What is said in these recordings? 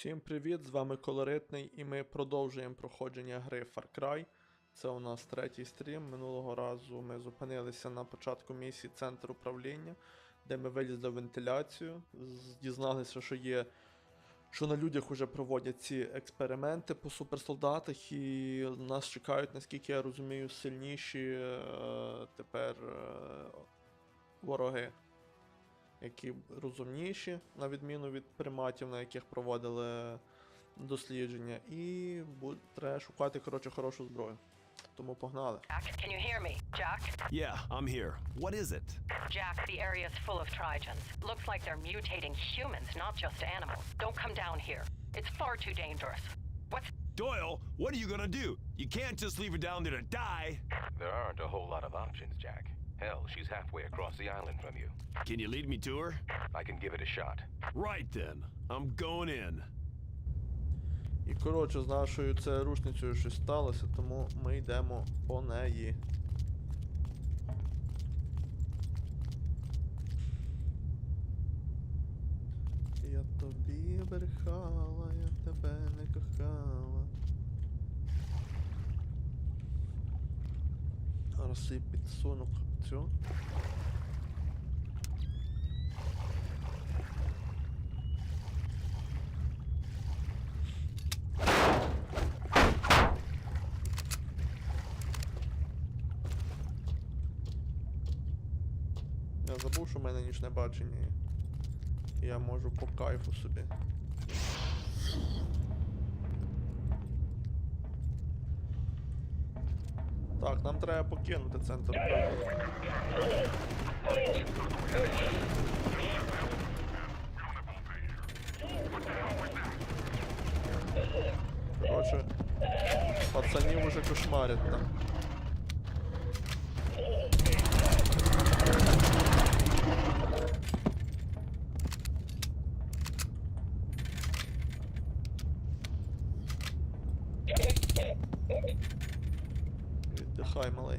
Всім привіт! З вами Колоритний, і ми продовжуємо проходження гри Far Cry. Це у нас третій стрім. Минулого разу ми зупинилися на початку місії Центр управління, де ми вилізли в вентиляцію, дізналися, що є. Що на людях вже проводять ці експерименти по суперсолдатах, і нас чекають, наскільки я розумію, сильніші е, тепер е, вороги які розумніші, на відміну від приматів, на яких проводили дослідження, і буде треба шукати коротше хорошу зброю. Тому погнали. Jack, can you hear me? Jack? Yeah, I'm here. What is it? Jack, the area's full of Trigens. Looks like they're mutating humans, not just animals. Don't come down here. It's far too dangerous. What's Doyle, what are you gonna do? You can't just leave her down there to die. There aren't a whole lot of options, Jack. Hell, she's halfway across the island from you. Can you lead me to her? I can give it a shot. Right then. I'm going in. І коротше, з нашою це рушницею щось сталося, тому ми йдемо по неї. Я тобі брехала, я тебе не кохала. Зараз і підсуну цю. Я забув, що в мене нічне бачення. Я можу по кайфу собі. Так, нам треба покинути центр. Короче, пацанів уже кошмарять там. Віддихай, малий.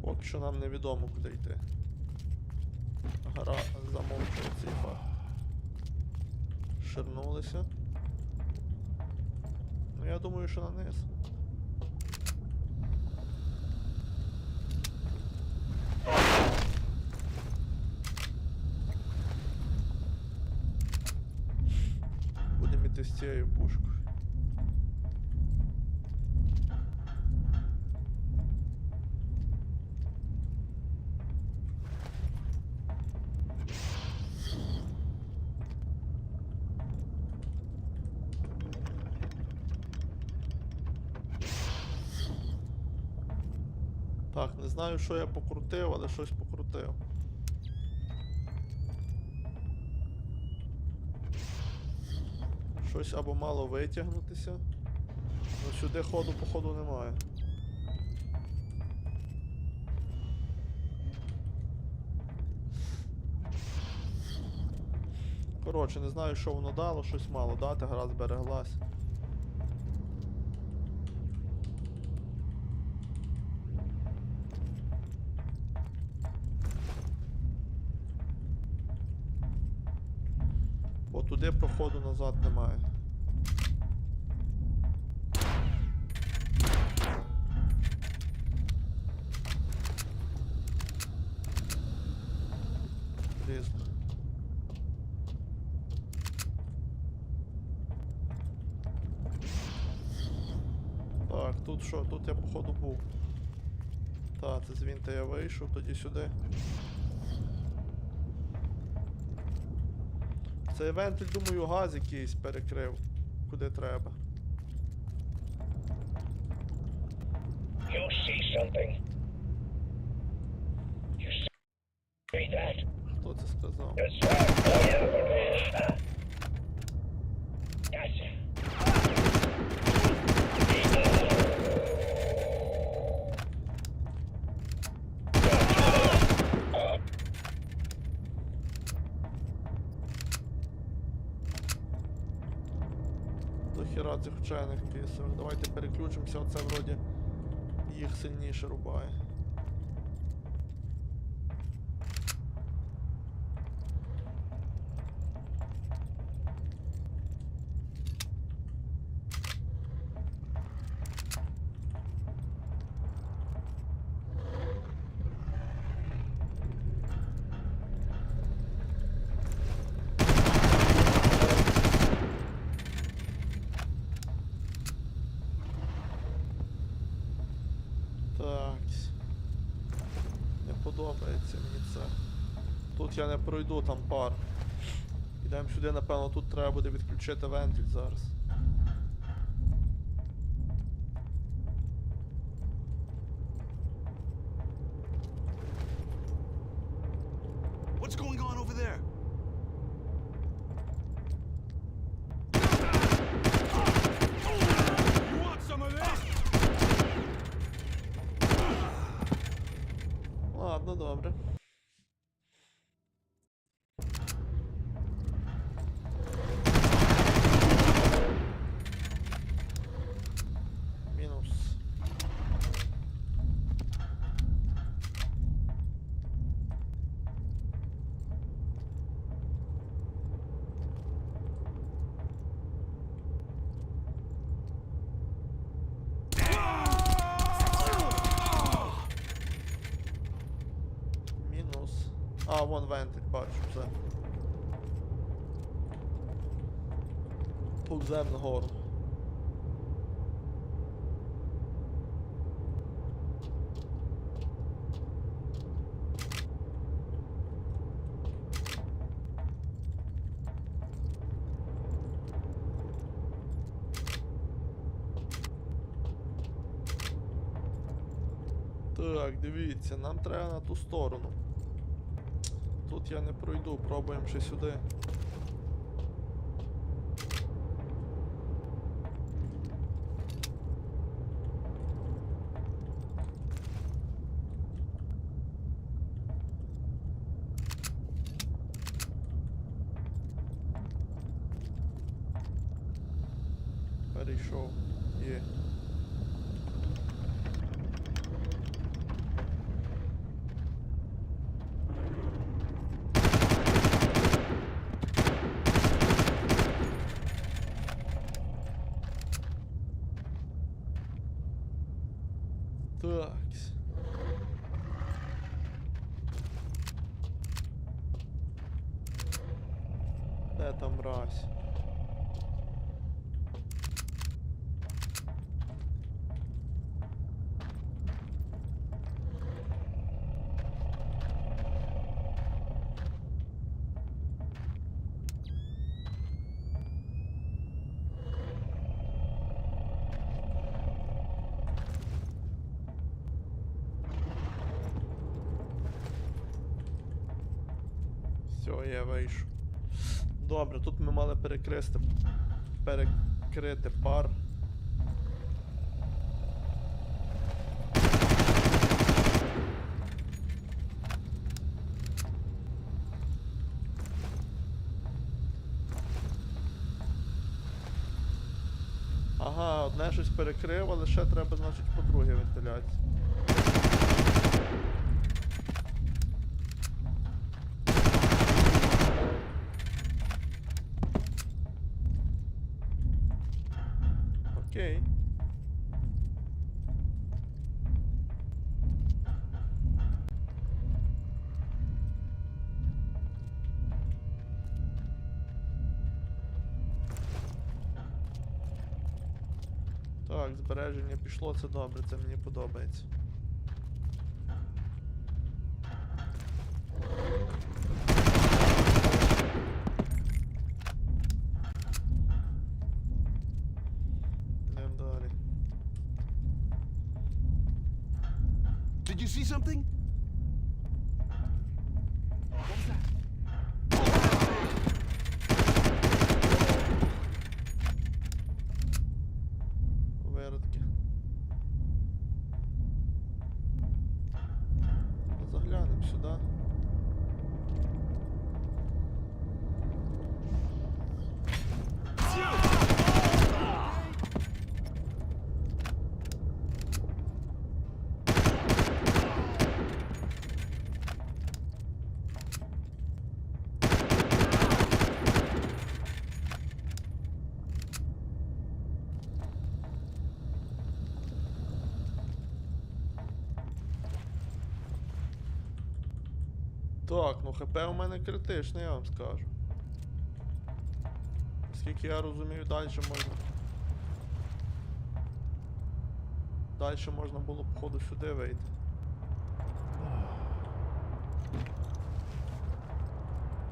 Поки що нам невідомо куди йти. Гра замовчує цей факт. Ширнулися. Ну я думаю, що на низ. Цією пушкою. Так, не знаю, що я покрутив, але щось покрутив. Щось або мало витягнутися. Ну сюди ходу, походу, немає. Коротше, не знаю, що воно дало, щось мало дати, гра збереглась. Бо туди проходу назад немає. Різно. Так, тут що? Тут я походу був. Так, це звідти я вийшов, тоді сюди. Цей вентиль, думаю, газ якийсь перекрив. Куди треба. You see something. You see that? Хто це сказав? Yes, Давайте переключимося, оце вроді їх сильніше рубає. Так. Не подобається мені це. Тут я не пройду, там пар. Йдемо сюди, напевно, тут треба буде відключити вентиль зараз. What's going on over there? You want some of this? Ладно, добре. Мінус. Мінус. А, вон вентиль, бачу, все. Повзем нагору. Так, дивіться, нам треба на ту сторону. Тут я не пройду, пробуємо ще сюди. Там мразь? Все, я вийшов. Добре, тут ми мали перекрести. Перекрити пар. Ага, одне щось перекрив, але ще треба, значить, по друге вентиляції. Збереження пішло, це добре, це мені подобається. Did you see something? What was that? Так, ну ХП у мене критичне, я вам скажу. Скільки я розумію, далі можна. Далі можна було, б походу, сюди вийти.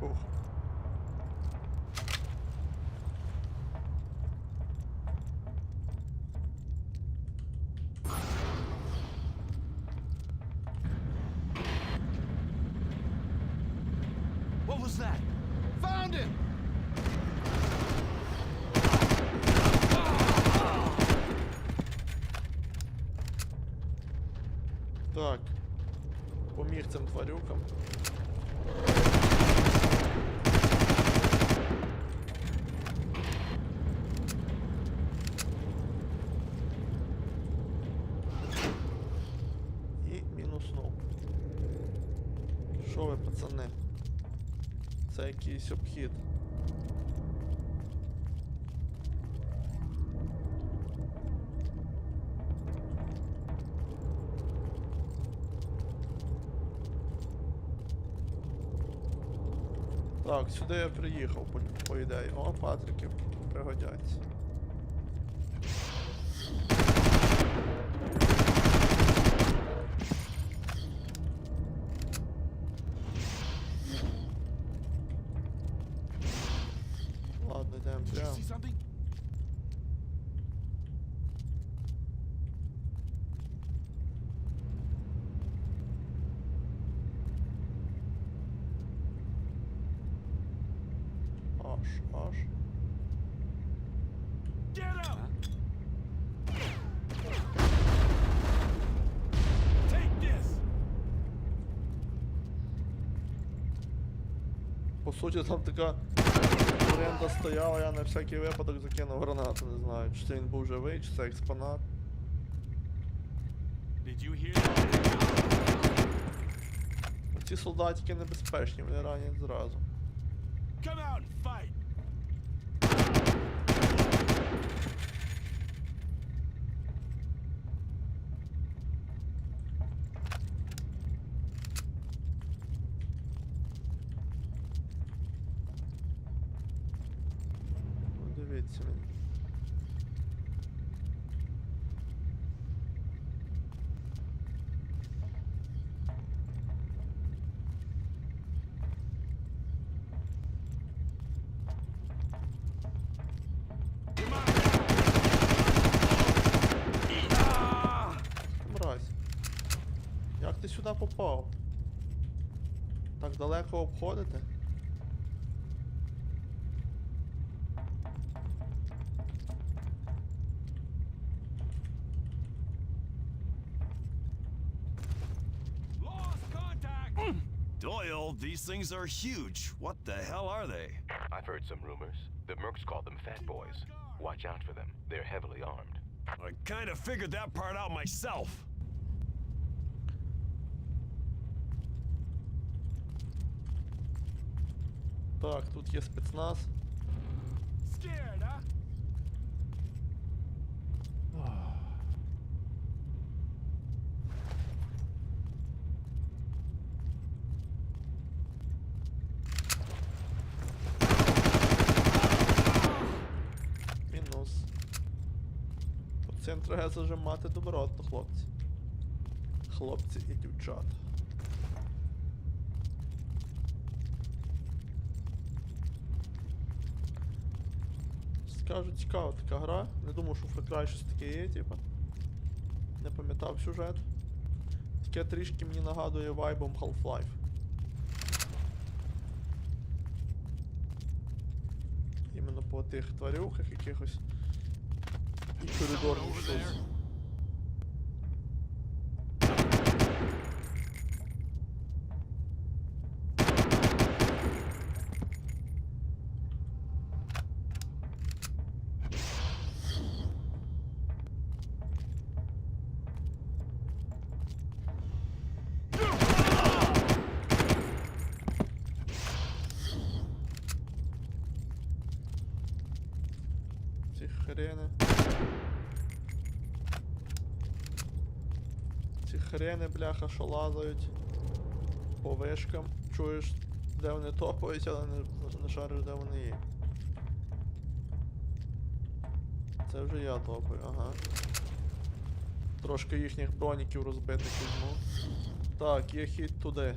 Ух. was that? Found him! Так. Поміг цим тварюкам. І мінуснув. Що ви, пацани? Це якийсь обхід. Так, сюди я приїхав, по, по ідеї. О, патрики пригодяться. Ладно, йдемо Did you прямо. see something? Аж, аж. Get him! Take this! По суті, там така оренда стояла, я на всякий випадок закинув гранату, не знаю, чи це він був живий, чи це експонат. Ці солдатики небезпечні, вони ранять зразу. Come out and fight! ти сюди попав? Так далеко обходити? Lost contact! Doyle, these things are huge. What the hell are they? I've heard some rumors. The Mercs call them Fat Boys. Watch out for them. They're heavily armed. I kind of figured that part out myself. Так, тут є спецназ. Мінус. Цим треба зажимати добротно, хлопці. Хлопці і дівчата. Скажу, цікава така гра. Не думав, що в Far щось таке є, типа. Не пам'ятав сюжет. Таке трішки мені нагадує вайбом Half-Life. Іменно по тих тварюхах якихось. І коридорних щось. there. Ці хрени. Ці хрени, бляха, що лазають по вишкам. чуєш, де вони топають, але не, не шариш, де вони є. Це вже я топаю, ага. Трошки їхніх броніків розбитих візьму. Так, є хід туди.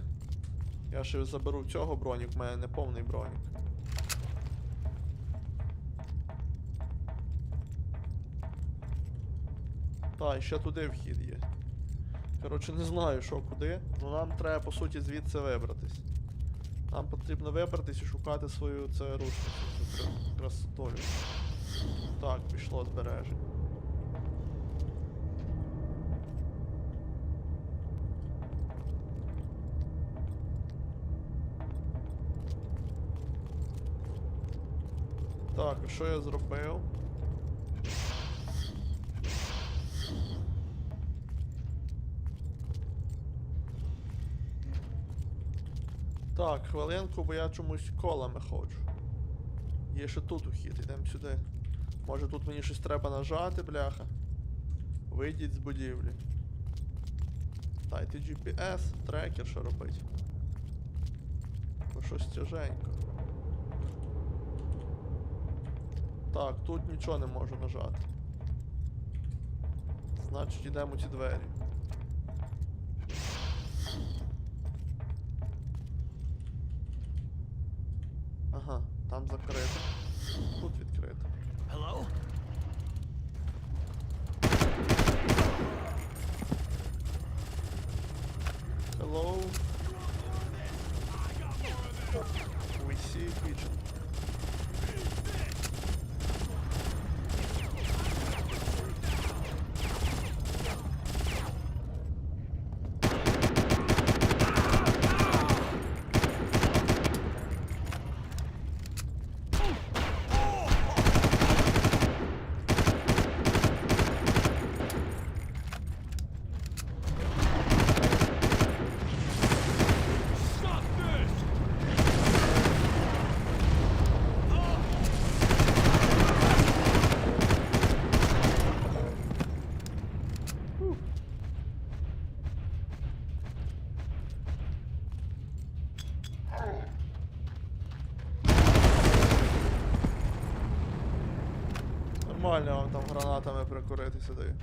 Я ще заберу цього бронік, в мене не повний бронік. Так, ще туди вхід є. Коротше, не знаю, що куди. Ну нам треба, по суті, звідси вибратись. Нам потрібно вибратись і шукати свою це рушницю цю кра- красотолю. Так, пішло збереження. Так, і що я зробив? Так, хвилинку, бо я чомусь колами ходжу. Є ще тут ухід, йдемо сюди. Може тут мені щось треба нажати, бляха. Вийдіть з будівлі. Дайте GPS, трекер, що робить. Бо щось тяженько. Так, тут нічого не можу нажати. Значить, йдемо ці двері. Нормально вам там гранатами прикурити сюди.